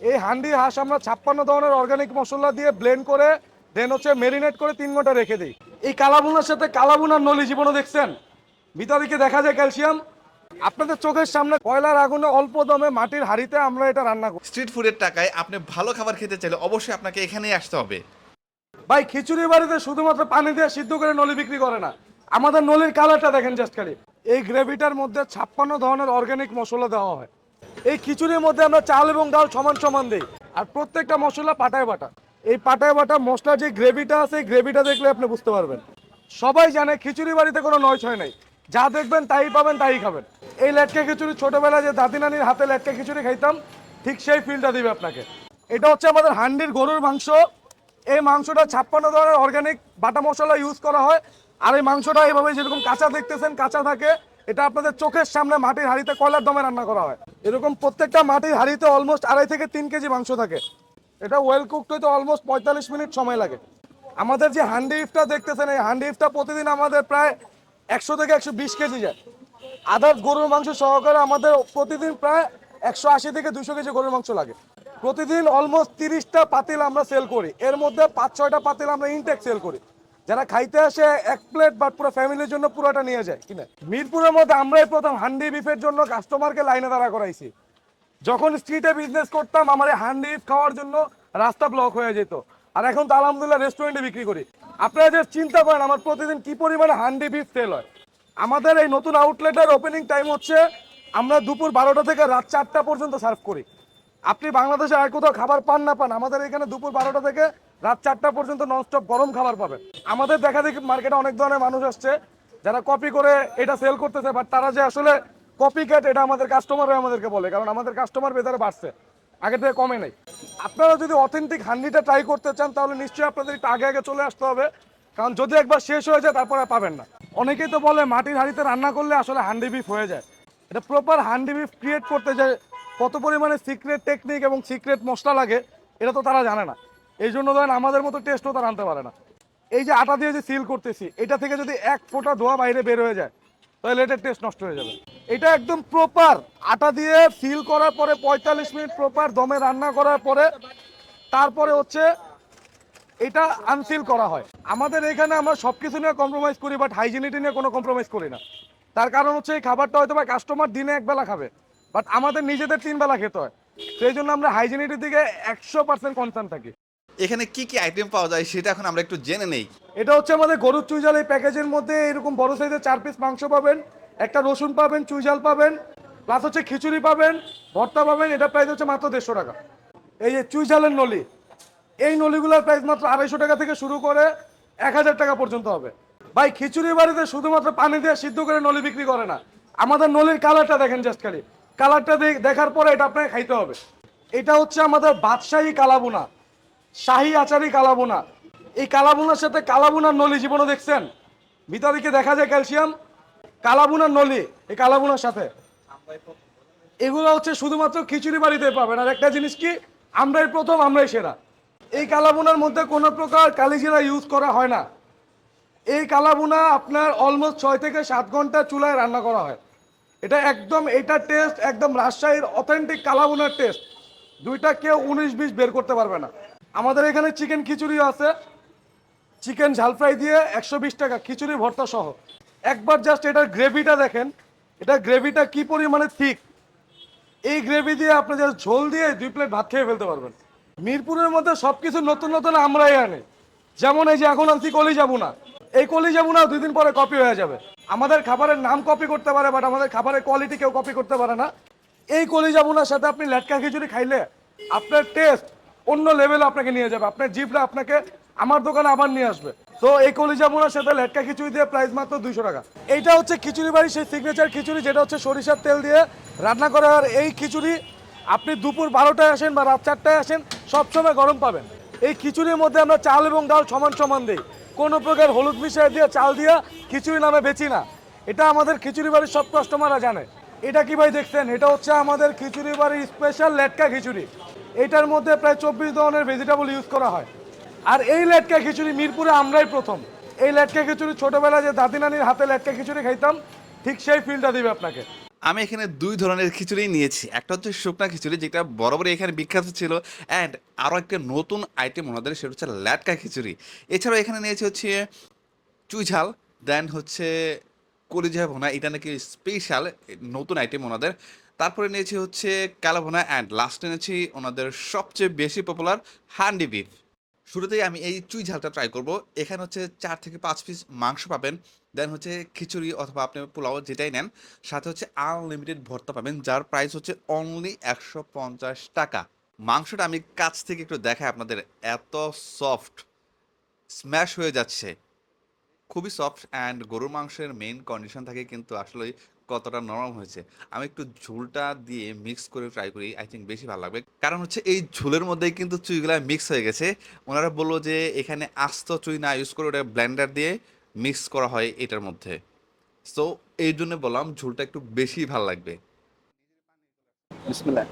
এই হান্ডি হাঁস আমরা ছাপ্পান্ন ধরনের অর্গানিক মশলা দিয়ে ব্লেন্ড করে দেন হচ্ছে মেরিনেট করে তিন ঘণ্টা রেখে দিই। এই কালাবুনার সাথে কালাবুনার নলি জীবনও দেখছেন। ভিতরে দেখা যায় ক্যালসিয়াম। আপনাদের চোখের সামনে কয়লার আগুনে অল্প দমে মাটির হাঁড়িতে আমরা এটা রান্না করি। স্ট্রিট ফুডের টাকায় আপনি ভালো খাবার খেতে চাইলে অবশ্যই আপনাকে এখানেই আসতে হবে। ভাই খিচুড়ি বাড়িতে শুধুমাত্র পানি দিয়ে সিদ্ধ করে নলি বিক্রি করে না। আমাদের নলির কালারটা দেখেন জাস্ট খালি। এই গ্রেভিটার মধ্যে ছাপ্পান্ন ধরনের অর্গানিক মশলা দেওয়া হয়। এই খিচুড়ির মধ্যে আমরা চাল এবং ডাল সমান সমান দিই। আর প্রত্যেকটা মশলা পাটায় বাটা। এই পাটায় বাটা মশলার যে গ্রেভিটা আছে গ্রেভিটা দেখলে আপনি বুঝতে পারবেন। সবাই জানে খিচুড়ি বাড়িতে কোনো নয় ছয় নেই। যা দেখবেন তাই পাবেন, তাই খাবেন। এই লেটকা খিচুড়ি ছোটবেলায় যে দাদি নানির হাতে লেটকা খিচুড়ি খাইতাম, ঠিক সেই ফিলটা দিবে আপনাকে। এটা হচ্ছে আমাদের হান্ডির গরুর মাংস। এই মাংসটা ছাপ্পান্ন ধরনের অর্গানিক বাটা মশলা ইউজ করা হয়। আর এই মাংসটা এইভাবে যেরকম কাঁচা দেখতেছেন, কাঁচা থাকে এটা আপনাদের চোখের সামনে মাটির হাঁড়িতে কয়লার দমে রান্না করা হয়। এরকম প্রত্যেকটা মাটির হাঁড়িতে অলমোস্ট আড়াই থেকে তিন কেজি মাংস থাকে। এটা ওয়েল কুকড হইতে অলমোস্ট পঁয়তাল্লিশ মিনিট সময় লাগে। আমাদের যে হান্ডি ইফটা দেখতেছেন, এই হান্ডি ইফটা প্রতিদিন আমাদের প্রায় একশো থেকে একশো বিশ কেজি যায়। আদার্স গরুর মাংস সহকারে আমাদের প্রতিদিন প্রায় একশো আশি থেকে দুশো কেজি গরুর মাংস লাগে। প্রতিদিন অলমোস্ট তিরিশটা পাতিল আমরা সেল করি। এর মধ্যে পাঁচ ছয়টা পাতিল আমরা ইনটেক সেল করি। যারা খাইতে আসে, এক প্লেট বা পুরো ফ্যামিলির জন্য পুরোটা নিয়ে যায়। কিনা মিরপুরের মধ্যে আমরাই প্রথম হান্ডি বিফের জন্য কাস্টমারকে লাইনে দাঁড়া করাইছি। যখন স্ট্রিটে বিজনেস করতাম, আমার এই হান্ডি খাওয়ার জন্য রাস্তা ব্লক হয়ে যেত। আর এখন তো আলহামদুলিল্লাহ রেস্টুরেন্টে বিক্রি করি। আপনারা যে চিন্তা করেন, আমার প্রতিদিন কি পরিমাণে হান্ডি বিফ সেল হয়? আমাদের এই নতুন আউটলেটের ওপেনিং টাইম হচ্ছে, আমরা দুপুর বারোটা থেকে রাত চারটা পর্যন্ত সার্ভ করি। আপনি বাংলাদেশে আর কোথাও খাবার পান না পান, আমাদের এখানে দুপুর বারোটা থেকে রাত চারটা পর্যন্ত ননস্টপ গরম খাবার পাবেন। আমাদের দেখা দেখি মার্কেটে অনেক ধরনের মানুষ আসছে, যারা কপি করে এটা সেল করতেছে বাট তারা যে আসলে কপি ক্যাট এটা আমাদের কাস্টমাররা আমাদেরকে বলে, কারণ আমাদের কাস্টমার ভেতরে বাড়ছে, আগে থেকে কমে নেই। আপনারা যদি অথেন্টিক হান্ডিটা ট্রাই করতে চান, তাহলে নিশ্চয়ই আপনাদের একটু আগে আগে চলে আসতে হবে, কারণ যদি একবার শেষ হয়ে যায়, তারপরে পাবেন না। অনেকেই তো বলে মাটির হাঁড়িতে রান্না করলে আসলে হান্ডি বিফ হয়ে যায়। এটা প্রপার হান্ডি বিফ ক্রিয়েট করতে যায় কত পরিমাণে সিক্রেট টেকনিক এবং সিক্রেট মশলা লাগে, এটা তো তারা জানে না। এই জন্য ধরেন আমাদের মতো টেস্টও তারা আনতে পারে না। এই যে আটা দিয়ে যে সিল করতেছি, এটা থেকে যদি এক ফোঁটা ধোয়া বাইরে বের হয়ে যায়, তাহলে এটার টেস্ট নষ্ট হয়ে যাবে। এটা একদম প্রপার আটা দিয়ে সিল করার পরে পঁয়তাল্লিশ মিনিট প্রপার দমে রান্না করার পরে, তারপরে হচ্ছে এটা আনসিল করা হয়। আমাদের এখানে আমরা সব কিছু নিয়ে কম্প্রোমাইজ করি বাট হাইজিনিটি নিয়ে কোনো কম্প্রোমাইজ করি না। তার কারণ হচ্ছে এই খাবারটা হয়তো বা কাস্টমার দিনে একবেলা খাবে বাট আমাদের নিজেদের তিন বেলা খেতে হয়। সেই জন্য আমরা হাইজিনিটির দিকে একশো পার্সেন্ট কনসার্ন থাকি। এখানে কি কি আইটেম পাওয়া যায় সেটা এখন আমরা একটু জেনে নেই। এটা হচ্ছে আমাদের গরুর চুইজাল এই প্যাকেজের মধ্যে এরকম বড় সাইজের চার পিস মাংস পাবেন, একটা রসুন পাবেন চুইজাল পাবেন প্লাস হচ্ছে খিচুড়ি পাবেন, ভর্তা পাবেন, এটা প্রাইস হচ্ছে মাত্র দেড়শো টাকা। এই যে চুইজালের নলি, এই নলিগুলোর প্রাইস মাত্র আড়াইশো টাকা থেকে শুরু করে এক হাজার টাকা পর্যন্ত হবে। ভাই খিচুড়ি বাড়িতে শুধুমাত্র পানি দিয়ে সিদ্ধ করে নলি বিক্রি করে না, আমাদের নলির কালারটা দেখেন জাস্ট খালি। কালারটা দেখার পরে এটা আপনাকে খাইতে হবে। এটা হচ্ছে আমাদের বাদশাহী কালাবুনা। শাহী আচারি কালাবোনা। এই কালাবোনার সাথে কালাবোনার নলি জীবনও দেখছেন? ভিতরে দেখা যায় ক্যালসিয়াম, কালাবোনার নলি, এই কালাবোনার সাথে। এগুলো হচ্ছে শুধুমাত্র খিচুড়ি বাড়িতে পাবেন। আর একটা জিনিস কি? আমরাই প্রথম, আমরাই সেরা। এই কালাবোনার মধ্যে কোনো প্রকার কালিজিরা ইউজ করা হয় না। এই কালাবোনা আপনার অলমোস্ট ছয় থেকে সাত ঘণ্টা চুলায় রান্না করা হয়। এটা একদম, এটা টেস্ট একদম রাজশাহীর অথেন্টিক কালাবোনার টেস্ট দুইটা কেউ উনিশ, বিশ বের করতে পারবে না। আমাদের এখানে চিকেন খিচুড়ি আছে। চিকেন ঝাল ফ্রাই দিয়ে একশো বিশ টাকা, খিচুড়ি, ভর্তা সহ। একবার জাস্ট এটার গ্রেভিটা দেখেন এটা গ্রেভিটা কি পরিমাণে থিক এই গ্রেভি দিয়ে আপনি জাস্ট ঝোল দিয়ে দুই প্লেট ভাত খেয়ে ফেলতে পারবেন। মিরপুরের মধ্যে সব কিছু নতুন নতুন আমরাই আনি। যেমন এই যে এখন আনছি কলি যাব না এই কলি যাব না দুই দিন পরে কপি হয়ে যাবে। আমাদের খাবারের নাম কপি করতে পারে বাট আমাদের খাবারের কোয়ালিটি কেউ কপি করতে পারে না। এই কলি যাবুনার সাথে আপনি লেটকা খিচুড়ি খাইলে আপনার টেস্ট অন্য লেভেলে আপনাকে নিয়ে যাবে। আপনার জিভটা আপনাকে আমার দোকানে আবার নিয়ে আসবে। তো এই কলিজা বোনার সাথে লেটকা খিচুড়ি দিয়ে প্রাইস মাত্র দুইশো টাকা। এইটা হচ্ছে খিচুড়ি বাড়ি সেই সিগনেচার খিচুড়ি, যেটা হচ্ছে সরিষার তেল দিয়ে রান্না করা। আর এই খিচুড়ি আপনি দুপুর বারোটায় আসেন বা রাত চারটায় আসেন, সবসময় গরম পাবেন। এই খিচুড়ির মধ্যে আমরা চাল এবং ডাল সমান সমান দিই। কোনো প্রকার হলুদ মিশিয়ে দিয়ে চাল দিয়ে খিচুড়ি নামে বেচি না। এটা আমাদের খিচুড়ি বাড়ির সব কাস্টমাররা জানে। এটা কি ভাই দেখছেন? এটা হচ্ছে আমাদের খিচুড়ি বাড়ির স্পেশাল লেটকা খিচুড়ি। এটার মধ্যে প্রায় চব্বিশ ধরনের ভেজিটেবল ইউজ করা হয়। আর এই লেটকা খিচুড়ি মিরপুরে আমরাই প্রথম। এই লেটকা খিচুড়ি ছোটবেলায় যে দাদি নানির হাতে লেটকা খিচুড়ি খাইতাম, ঠিক সেই ফিলটা দিবে আপনাকে। আমি এখানে দুই ধরনের খিচুড়ি নিয়েছি। একটা হচ্ছে শুকনা খিচুড়ি, যেটা বরাবরই এখানে বিখ্যাত ছিল অ্যান্ড আরও একটা নতুন আইটেম ওনাদের, সেটা হচ্ছে ল্যাটকা খিচুড়ি। এছাড়াও এখানে নিয়েছি হচ্ছে, চুই ঝাল দেন হচ্ছে কলিজা ভোনা, এটা নাকি স্পেশাল নতুন আইটেম ওনাদের। তারপরে নিয়েছি হচ্ছে কালা ভোনা অ্যান্ড লাস্টে নিয়েছি ওনাদের সবচেয়ে বেশি পপুলার হান্ডি বিফ শুরুতেই আমি এই চুই ঝালটা ট্রাই করব। এখানে হচ্ছে চার থেকে পাঁচ পিস মাংস পাবেন। দেন হচ্ছে খিচুড়ি অথবা আপনি পোলাও যেটাই নেন, সাথে হচ্ছে আনলিমিটেড ভর্তা পাবেন, যার প্রাইস হচ্ছে অনলি একশো পঞ্চাশ টাকা। মাংসটা আমি কাছ থেকে একটু দেখাই আপনাদের, এত সফট স্ম্যাশ হয়ে যাচ্ছে। খুবই সফট অ্যান্ড গরুর মাংসের মেইন কন্ডিশন থাকে কিন্তু আসলে কতটা নরম হয়েছে। আমি একটু ঝোলটা দিয়ে মিক্স করে ট্রাই করি আই থিঙ্ক বেশি ভালো লাগবে। কারণ হচ্ছে এই ঝোলের মধ্যেই কিন্তু চুইগুলা মিক্স হয়ে গেছে। ওনারা বলল যে এখানে আস্ত চুই না ইউজ করে ওটা ব্লেন্ডার দিয়ে মিক্স করা হয় এটার মধ্যে। সো এই জন্য বললাম ঝোলটা একটু বেশি ভালো লাগবে। বিসমিল্লাহ।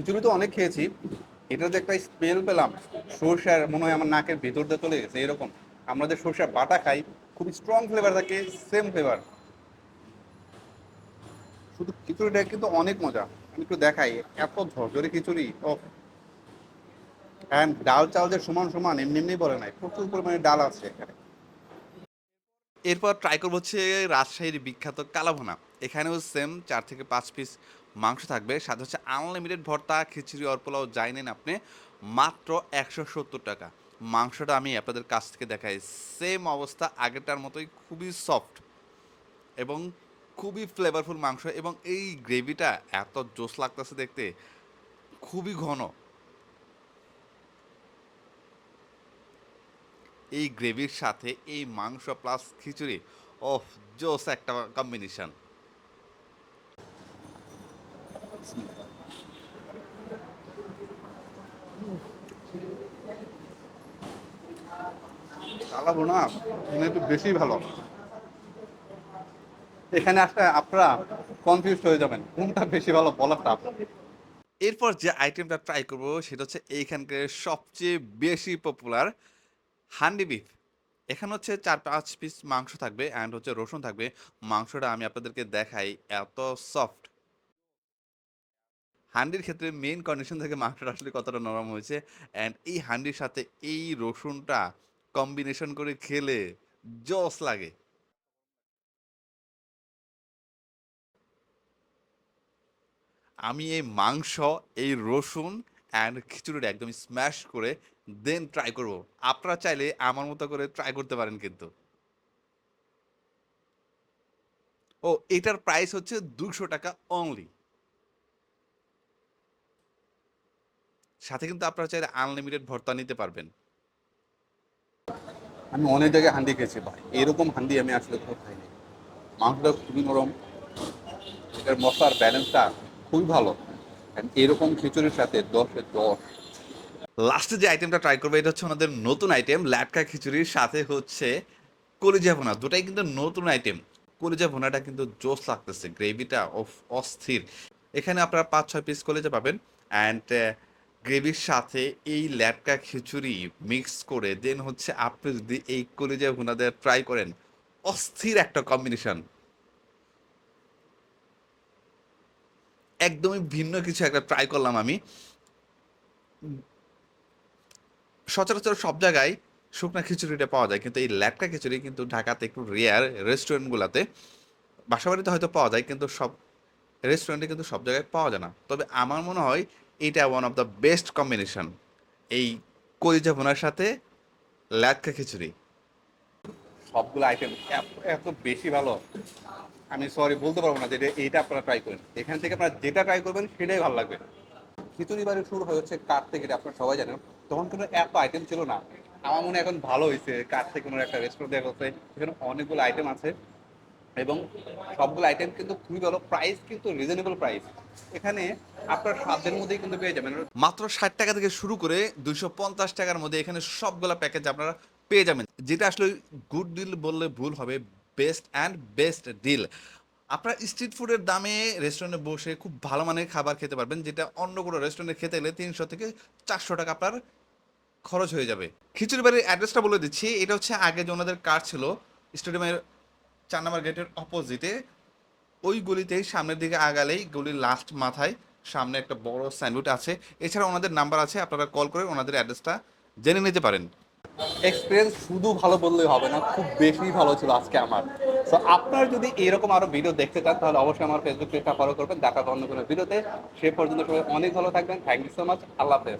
খিচুড়ি তো অনেক খেয়েছি এটা যে একটা স্মেল পেলাম, সরষার মনে হয় আমার নাকের ভেতর দিয়ে চলে গেছে, এরকম। আমরা যে সরষার বাটা খাই, খুব স্ট্রং ফ্লেভার থাকে সেম ফ্লেভার শুধু খিচুড়িটা কিন্তু অনেক মজা। আমি একটু দেখাই, এত ঝরঝরে খিচুড়ি ও অ্যান্ড ডাল চাল যে সমান সমান, এমনি এমনি বলে নাই, প্রচুর পরিমাণে ডাল আছে এখানে। এরপর ট্রাই করব হচ্ছে রাজশাহীর বিখ্যাত কালাভোনা। এখানেও সেম চার থেকে পাঁচ পিস মাংস থাকবে সাথে হচ্ছে আনলিমিটেড ভর্তা, খিচুড়ি অর পোলাও যাই নেন আপনি, মাত্র একশো সত্তর টাকা। মাংসটা আমি আপনাদের কাছ থেকে দেখাই। সেম অবস্থা, আগেরটার মতোই খুবই সফট এবং খুবই ফ্লেভারফুল মাংস এবং এই গ্রেভিটা এত জোস লাগতেছে দেখতে, খুবই ঘন। এই গ্রেভির সাথে এই মাংস প্লাস খিচুড়ি অফ জোস একটা কম্বিনেশন চালাবো না একটু বেশি ভালো। এখানে আসলে আপনারা কনফিউজ হয়ে যাবেন, কোনটা বেশি ভালো এরপর যে আইটেমটা ট্রাই করব, সেটা হচ্ছে এইখানকার সবচেয়ে বেশি পপুলার হান্ডি বিফ এখানে হচ্ছে চার পাঁচ পিস মাংস থাকবে অ্যান্ড হচ্ছে রসুন থাকবে। মাংসটা আমি আপনাদেরকে দেখাই, এত সফট হান্ডির ক্ষেত্রে মেন কন্ডিশন থেকে মাংসটা আসলে কতটা নরম হয়েছে অ্যান্ড এই হান্ডির সাথে এই রসুনটা কম্বিনেশন করে খেলে জস লাগে। আমি এই মাংস, এই রসুন অ্যান্ড খিচুড়িটা একদম স্ম্যাশ করে দেন ট্রাই করব। আপনারা চাইলে আমার মতো করে ট্রাই করতে পারেন কিন্তু। ও, এটার প্রাইস হচ্ছে দুশো টাকা অনলি সাথে কিন্তু আপনারা চাইলে আনলিমিটেড ভর্তা নিতে পারবেন। আমি অনেক জায়গায় হান্ডি খেয়েছি ভাই। এরকম হান্ডি আমি আসলে কোথাও খাইনি। মাংসটা খুবই নরম। এটার মশলার ব্যালেন্সটা খুবই ভালো। এরকম খিচুড়ির সাথে দশে। দশ লাস্টে যে আইটেমটা ট্রাই করব এটা হচ্ছে ওনাদের নতুন আইটেম ল্যাটকা খিচুড়ির সাথে হচ্ছে কলিজা ভোনা। দুটাই কিন্তু নতুন আইটেম কলিজা ভোনাটা কিন্তু জোস লাগতেছে। গ্রেভিটা অফ অস্থির। এখানে আপনারা পাঁচ ছয় পিস কলিজা পাবেন। অ্যান্ড গ্রেভির সাথে এই ল্যাটকা খিচুড়ি মিক্স করে দেন হচ্ছে আপনি যদি এই কলিজা ভুনাতে ট্রাই করেন, অস্থির একটা কম্বিনেশন একদমই ভিন্ন কিছু একটা ট্রাই করলাম আমি। সচরাচর সব জায়গায় শুকনা খিচুড়িটা পাওয়া যায়, কিন্তু এই ল্যাটকা খিচুড়ি কিন্তু ঢাকাতে একটু রেয়ার রেস্টুরেন্টগুলোতে বাসাবাড়িতে হয়তো পাওয়া যায়, কিন্তু সব রেস্টুরেন্টে কিন্তু সব জায়গায় পাওয়া যায় না। তবে আমার মনে হয় এটা one of the best combination এই কলিজা ভুনার সাথে ল্যাটকা খিচুড়ি। সবগুলো আইটেম এত বেশি ভালো। আমি সরি বলতে পারব না যে এইটা আপনারা ট্রাই করেন। এখান থেকে আপনারা যেটা ট্রাই করবেন, সেটাই ভালো লাগবে। খিচুড়ি বাড়ি শুরু হয়েছে কাঠ থেকে, এটা আপনারা সবাই জানেন। তখন কিন্তু এত আইটেম ছিল না। আমার মনে হয় এখন ভালো হয়েছে। কাঠ থেকে কোনো একটা রেস্টুরেন্ট দেখা হচ্ছে এখানে অনেকগুলো আইটেম আছে। এবং সবগুলো আইটেম কিন্তু খুবই ভালো। প্রাইস কিন্তু রিজনেবল প্রাইস এখানে আপনার সাধ্যের মধ্যেই কিন্তু পেয়ে যাবেন। মাত্র ষাট টাকা থেকে শুরু করে দুইশো পঞ্চাশ টাকার মধ্যে এখানে সবগুলা প্যাকেজ আপনারা পেয়ে যাবেন। যেটা আসলে গুড ডিল বললে ভুল হবে বেস্ট অ্যান্ড বেস্ট ডিল আপনার স্ট্রিট ফুডের দামে রেস্টুরেন্টে বসে খুব ভালো মানের খাবার খেতে পারবেন, যেটা অন্য কোনো রেস্টুরেন্টে খেতে গেলে তিনশো থেকে চারশো টাকা আপনার খরচ হয়ে যাবে। খিচুড়ি বাড়ির অ্যাড্রেসটা বলে দিচ্ছি। এটা হচ্ছে আগে যে ওনাদের কার ছিল স্টেডিয়ামের চার নম্বর গেটের অপোজিটে ওই গলিতেই সামনের দিকে আগালেই গলির লাস্ট মাথায় সামনে একটা বড় সাইনবোর্ড আছে। এছাড়া ওনাদের নাম্বার আছে, আপনারা কল করে ওনাদের অ্যাড্রেসটা জেনে নিতে পারেন। এক্সপিরিয়েন্স শুধু ভালো বললেই হবে না, খুব বেশি ভালো ছিল আজকে আমার। তো আপনার যদি এরকম আরও ভিডিও দেখতে চান, তাহলে অবশ্যই আমার ফেসবুক পেজটা ফলো করবেন। দেখা অন্য কোনো ভিডিওতে সে পর্যন্ত সবাই অনেক ভালো থাকবেন। থ্যাংক ইউ সো মাচ আল্লাহ হাফেজ।